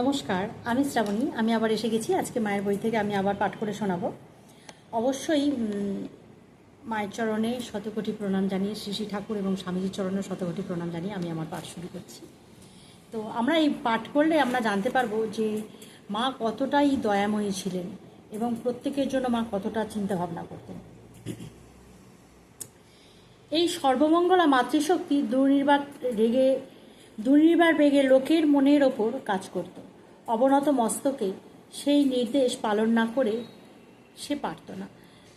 নমস্কার, আমি শ্রাবণী, আমি আবার এসে গেছি। আজকে মায়ের বই থেকে আমি আবার পাঠ করে শোনাবো। অবশ্যই মায়ের চরণে শতকোটি প্রণাম জানিয়ে শ্রী শ্রী ঠাকুর এবং স্বামীজির চরণে শতকোটি প্রণাম জানিয়ে আমি আমার পাঠ শুরু করছি। তো আমরা এই পাঠ করলে আমরা জানতে পারব যে মা কতটাই দয়াময়ী ছিলেন এবং প্রত্যেকের জন্য মা কতটা চিন্তা ভাবনা করতেন। এই সর্বমঙ্গলা মাতৃশক্তি দুর্নির্বাক রেগে দুর্নির্বার বেগে লোকের মনের ওপর কাজ করত। অবনত মস্তকে সেই নির্দেশ পালন না করে সে পারত না।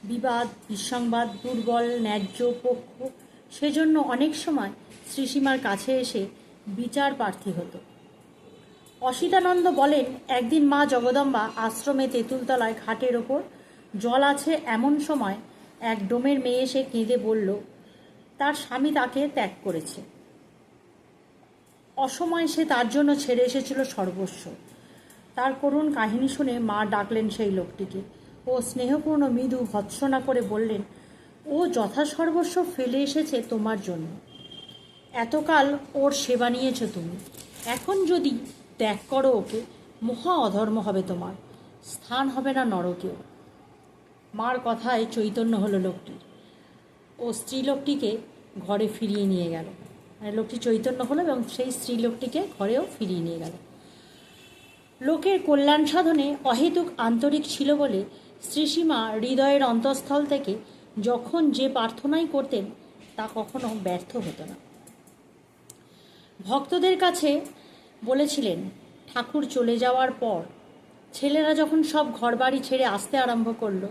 বিবাদ, বিসংবাদ, দুর্বল, ন্যায্য, পক্ষ, সেজন্য অনেক সময় শ্রীসীমার কাছে এসে বিচার প্রার্থী হতো। অসিতানন্দ বলেন, একদিন মা জগদম্বা আশ্রমে তেঁতুলতলায় ঘাটের ওপর জল আছে এমন সময় এক ডোমের মেয়ে এসে কেঁদে বলল, তার স্বামী তাকে ত্যাগ করেছে। অসময় সে তার জন্য ছেড়ে এসেছিল সর্বস্ব। তার করুণ কাহিনী শুনে মা ডাকলেন সেই লোকটিকে ও স্নেহপূর্ণ মৃদু ভৎসনা করে বললেন, ও যথাসর্বস্ব ফেলে এসেছে তোমার জন্য। এতকাল ওর সেবা নিয়েছ তুমি। এখন যদি ত্যাগ করো ওকে, মহা অধর্ম হবে তোমার। স্থান হবে না নরকেও মার কথায় চৈতন্য হলো লোকটির ও স্ত্রীলোকটিকে ঘরে ফিরিয়ে নিয়ে গেল। লোকটি চৈতন্য হলো এবং সেই স্ত্রীলোকটিকে ঘরেও ফিরিয়ে নিয়ে গেল। লোকের কল্যাণ সাধনে অহেতুক আন্তরিক ছিল বলে শ্রীসীমা হৃদয়ের অন্তঃস্থল থেকে যখন যে প্রার্থনাই করতেন, তা কখনো ব্যর্থ হতো না। ভক্তদের কাছে বলেছিলেন, ঠাকুর চলে যাওয়ার পর ছেলেরা যখন সব ঘরবাড়ি ছেড়ে আসতে আরম্ভ করল,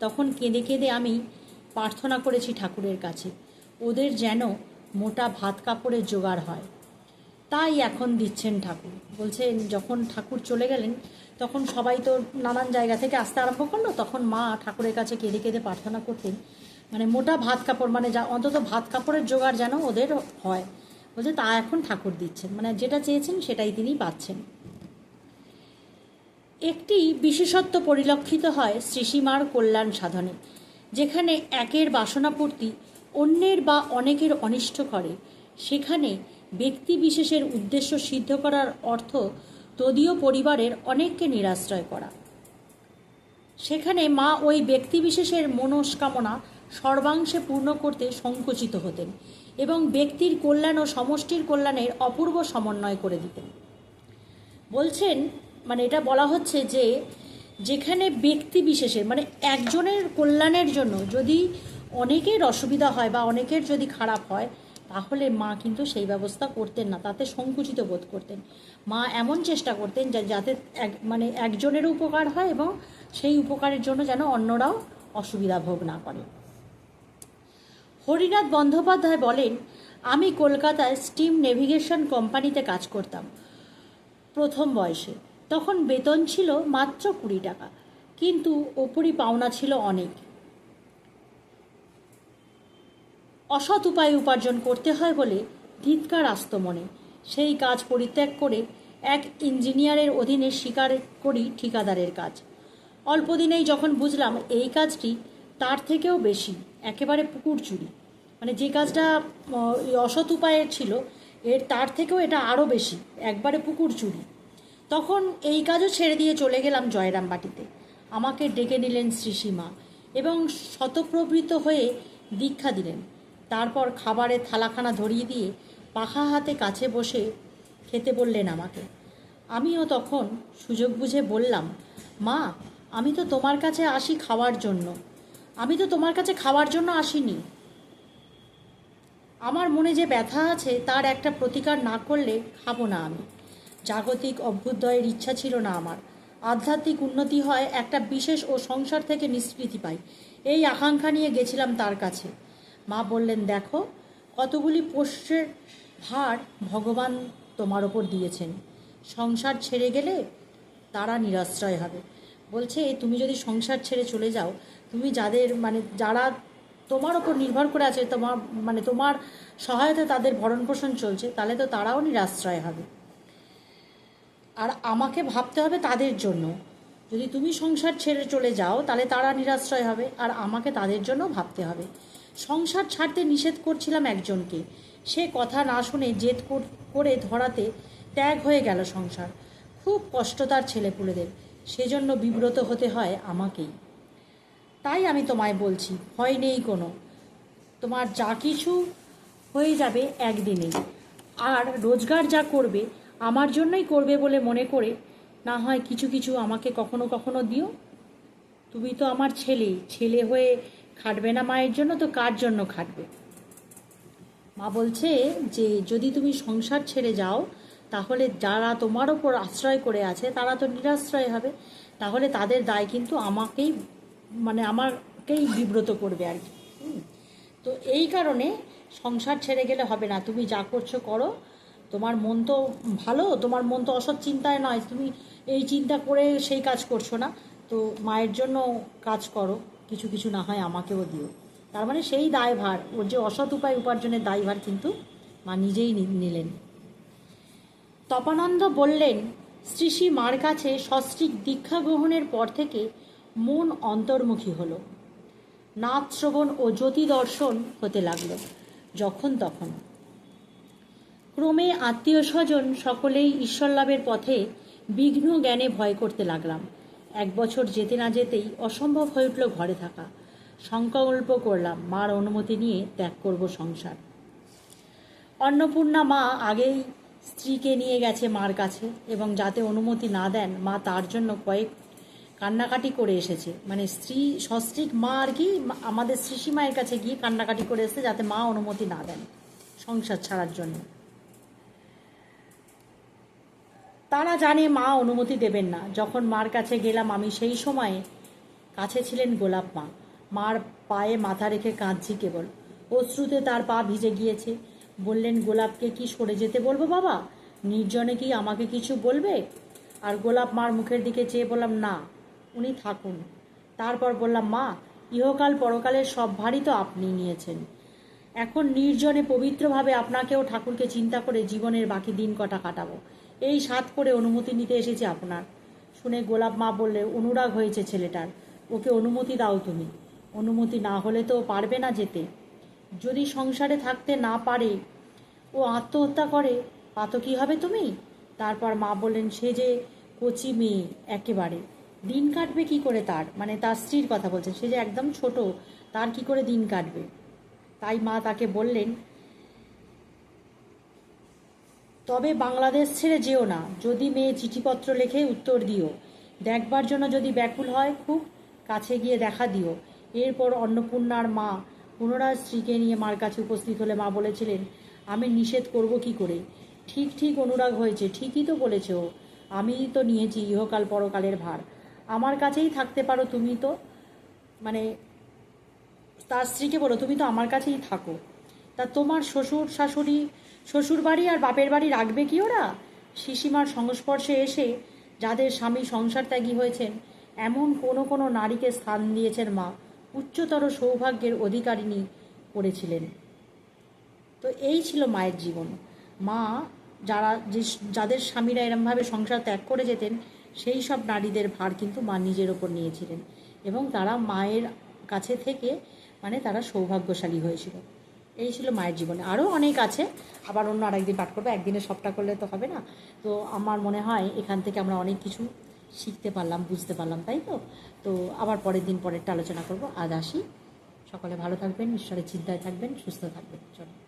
তখন কেঁদে কেঁদে আমি প্রার্থনা করেছি ঠাকুরের কাছে। ওদের যেন মোটা ভাত কাপড়ের জোগাড় হয়। তাই এখন দিচ্ছেন ঠাকুর। বলছেন, যখন ঠাকুর চলে গেলেন, তখন সবাই তো নানান জায়গা থেকে আসতে আরম্ভ করল। তখন মা ঠাকুরের কাছে কেঁদে কেঁদে প্রার্থনা করতেন মানে মোটা ভাত কাপড় মানে যা, অন্তত ভাত কাপড়ের জোগাড় যেন ওদের হয়। বলছে, তা এখন ঠাকুর দিচ্ছেন। মানে যেটা চেয়েছেন, সেটাই তিনি পাচ্ছেন। একটি বিশেষত্ব পরিলক্ষিত হয় শ্রীসীমার কল্যাণ সাধনে, যেখানে একের বাসনাপূর্তি অন্যের বা অনেকের অনিষ্ট করে। সেখানে ব্যক্তি বিশেষের উদ্দেশ্য সিদ্ধ করার অর্থ তদীয় পরিবারের অনেককে নিরাশ্রয় করা। সেখানে মা ওই ব্যক্তি বিশেষের মনস্কামনা সর্বাংশে পূর্ণ করতে সংকুচিত হতেন এবং ব্যক্তির কল্যাণ ও সমষ্টির কল্যাণের অপূর্ব সমন্বয় করে দিতেন। বলছেন মানে এটা বলা হচ্ছে যে, যেখানে ব্যক্তি বিশেষের মানে একজনের কল্যাণের জন্য যদি অনেকের অসুবিধা হয় বা অনেকের যদি খারাপ হয়, তাহলে মা কিন্তু সেই ব্যবস্থা করতেন না, তাতে সংকুচিত বোধ করতেন। মা এমন চেষ্টা করতেন যা, যাতে এক মানে একজনের উপকার হয় এবং সেই উপকারের জন্য যেন অন্যরাও অসুবিধা ভোগ না করে। হরিনাথ বন্দ্যোপাধ্যায় বলেন, আমি কলকাতায় স্টিম নেভিগেশন কোম্পানিতে কাজ করতাম, প্রথম বয়সে। তখন বেতন ছিল মাত্র কুড়ি টাকা, কিন্তু ওপরই পাওনা ছিল অনেক। অসৎ উপায়ে উপার্জন করতে হয় বলে ধিৎকার আসত মনে। সেই কাজ পরিত্যাগ করে এক ইঞ্জিনিয়ারের অধীনে স্বীকার করি ঠিকাদারের কাজ। অল্প দিনেই যখন বুঝলাম এই কাজটি তার থেকেও বেশি, একেবারে পুকুর চুরি। মানে যে কাজটা অসৎ উপায়ে ছিল, এর তার থেকেও এটা আরও বেশি, একবারে পুকুর চুরি। তখন এই কাজও ছেড়ে দিয়ে চলে গেলাম জয়রামবাটিতে। আমাকে ডেকে নিলেন শ্রীসীমা এবং শতপ্রবৃত হয়ে দীক্ষা দিলেন। তারপর খাবারের থালাখানা ধরিয়ে দিয়ে পাখা হাতে কাছে বসে খেতে বললেন আমাকে। আমিও তখন সুযোগ বুঝে বললাম, মা, আমি তো তোমার কাছে আসি খাওয়ার জন্য। আমি তো তোমার কাছে খাওয়ার জন্য আসিনি। আমার মনে যে ব্যথা আছে তার একটা প্রতিকার না করলে খাব না আমি। জাগতিক অভ্যুদয়ের ইচ্ছা ছিল না আমার। আধ্যাত্মিক উন্নতি হয় একটা বিশেষ ও সংসার থেকে নিষ্কৃতি পাই। এই আকাঙ্ক্ষা নিয়ে গেছিলাম তার কাছে। মা বললেন, দেখো, কতগুলি পোষ্যের ভার ভগবান তোমার ওপর দিয়েছেন। সংসার ছেড়ে গেলে তারা নিরাশ্রয় হবে। বলছে তুমি যদি সংসার ছেড়ে চলে যাও, তুমি যাদের মানে যারা তোমার ওপর নির্ভর করে আছে, তোমার মানে তোমার সহায়তা তাদের ভরণ পোষণ চলছে, তাহলে তো তারাও নিরাশ্রয় হবে। আর আমাকে ভাবতে হবে তাদের জন্য। যদি তুমি সংসার ছেড়ে চলে যাও, তাহলে তারা নিরাশ্রয় হবে, আর আমাকে তাদের জন্য ভাবতে হবে। সংসার ছাড়তে নিষেধ করছিলাম একজনকে। সে কথা না শুনে জেদ করে ধরাতে ত্যাগ হয়ে গেল সংসার। খুব কষ্ট তার ছেলেপুলেদের, সেজন্য বিব্রত হতে হয় আমাকেই। তাই আমি তোমায় বলছি, ভয় নেই কোনো। তোমার যা কিছু হয়ে যাবে একদিনেই আর রোজগার যা করবে, আমার জন্যই করবে বলে মনে করে না হয় কিছু কিছু আমাকে কখনো কখনো দিও? তুমি তো আমার ছেলে ছেলে হয়ে খাটবে না মায়ের জন্য, তো কার জন্য খাটবে? মা বলছে যে, যদি তুমি সংসার ছেড়ে যাও, তাহলে যারা তোমার ওপর আশ্রয় করে আছে, তারা তো নিরাশ্রয় হবে। তাহলে তাদের দায় কিন্তু আমাকেই মানে আমাকেই বিব্রত করবে আর কি। তো এই কারণে সংসার ছেড়ে গেলে হবে না। তুমি যা করছ করো। তোমার মন তো ভালো, তোমার মন তো অসৎ চিন্তায় নয়। তুমি এই চিন্তা করে সেই কাজ করছ না। তো মায়ের জন্য কাজ করো। কিছু কিছু না হয় আমাকেও দিও। তার মানে সেই দায়ভার, ওর যে অসৎ উপায় উপার্জনের দায়ভার কিন্তু মা নিজেই নিলেন। তপানন্দ বললেন শ্রীশ্রী মার কাছে সস্ত্রীক দীক্ষা গ্রহণের পর থেকে মন অন্তর্মুখী হলো। নাচ শ্রবণ ও জ্যোতি দর্শন হতে লাগল, যখন তখন। ক্রমে আত্মীয় স্বজন সকলেই ঈশ্বর লাভের পথে বিঘ্ন জ্ঞানে ভয় করতে লাগলাম। এক বছর যেতে না যেতেই অসম্ভব হয়ে উঠল ঘরে থাকা। সংকল্প করলাম, মার অনুমতি নিয়ে ত্যাগ করব সংসার। অন্নপূর্ণা মা আগেই স্ত্রীকে নিয়ে গেছে মার কাছে এবং যাতে অনুমতি না দেন, মা তার জন্য কয়েক কান্নাকাটি করে এসেছে। মানে স্ত্রী, সস্ত্রীক মা আর কি, আমাদের শ্রীষী মায়ের কাছে গিয়ে কান্নাকাটি করে এসেছে যাতে মা অনুমতি না দেন সংসার ছাড়ার জন্য। তারা জানে মা অনুমতি দেবেন না। যখন মার কাছে গেলাম, আমি সেই সময়ে কাছে ছিলেন গোলাপ মা। মার পায়ে মাথা রেখে কাঁদছি কেবল। অশ্রুতে তার পা ভিজে গিয়েছে। বললেন, গোলাপকে কি সরে যেতে বলব বাবা? নির্জনে কি আমাকে কিছু বলবে? আর গোলাপ মার মুখের দিকে চেয়ে বললাম, না, উনি থাকুন। তারপর বললাম, মা, ইহকাল পরকালের সব ভারই তো আপনি নিয়েছেন। এখন নির্জনে পবিত্রভাবে আপনাকেও ঠাকুরকে চিন্তা করে জীবনের বাকি দিন কটা কাটাবো। এই সাত করে অনুমতি নিতে এসেছি আপনার। শুনে গোলাপ মা বললে, অনুরাগ হয়েছে ছেলেটার। ওকে অনুমতি দাও তুমি। অনুমতি না হলে তো পারবে না যেতে। যদি সংসারে থাকতে না পারে, ও আত্মহত্যা করে পাতো কি হবে তুমি? তারপর মা বললেন, সে যে কচি মেয়ে একেবারে। দিন কাটবে কি করে তার? মানে তার স্ত্রীর কথা বলছে সে যে একদম ছোট, তার কি করে দিন কাটবে? তাই মা তাকে বললেন তবে বাংলাদেশ ছেড়ে যেও না। যদি মেয়ে চিঠিপত্র লেখে উত্তর দিও। দেখবার জন্য যদি ব্যাকুল হয়, খুব কাছে গিয়ে দেখা দিও। এরপর অন্নপূর্ণার মা পুনরায় স্ত্রীকে নিয়ে মার কাছে উপস্থিত হলে মা বলেছিলেন, আমি নিষেধ করব কি করে? ঠিক ঠিক অনুরাগ হয়েছে, ঠিকই তো বলেছে। আমি তো নিয়েছি ইহকাল পরকালের ভার। আমার কাছেই থাকতে পারো তুমি তো। মানে তার স্ত্রীকে বলো, তুমি তো আমার কাছেই থাকো। তা তোমার শ্বশুর শাশুড়ি শ্বশুর বাড়ি আর বাপের বাড়ি রাখবে কি ওরা? শিশিমার সংস্পর্শে এসে যাদের স্বামী সংসার ত্যাগী হয়েছেন, এমন কোনো কোনো নারীকে স্থান দিয়েছেন মা। উচ্চতর সৌভাগ্যের অধিকারিণী করেছিলেন তো এই ছিল মায়ের জীবন। মা যারা যে যাদের স্বামীরা এরমভাবে সংসার ত্যাগ করে যেতেন, সেই সব নারীদের ভার কিন্তু মা নিজের ওপর নিয়েছিলেন এবং তারা মায়ের কাছে থেকে মানে তারা সৌভাগ্যশালী হয়েছিল। এই ছিল মায়ের জীবনে। আরও অনেক আছে। আবার অন্য আরেকদিন পাঠ করব। একদিনে সবটা করলে তো হবে না। তো আমার মনে হয় এখান থেকে আমরা অনেক কিছু শিখতে পারলাম, বুঝতে পারলাম, তাই তো? তো আবার পরের দিন পরেরটা আলোচনা করব। আজ আসি। সকলে ভালো থাকবেন, ঈশ্বরের চিন্তায় থাকবেন, সুস্থ থাকবেন। চলো।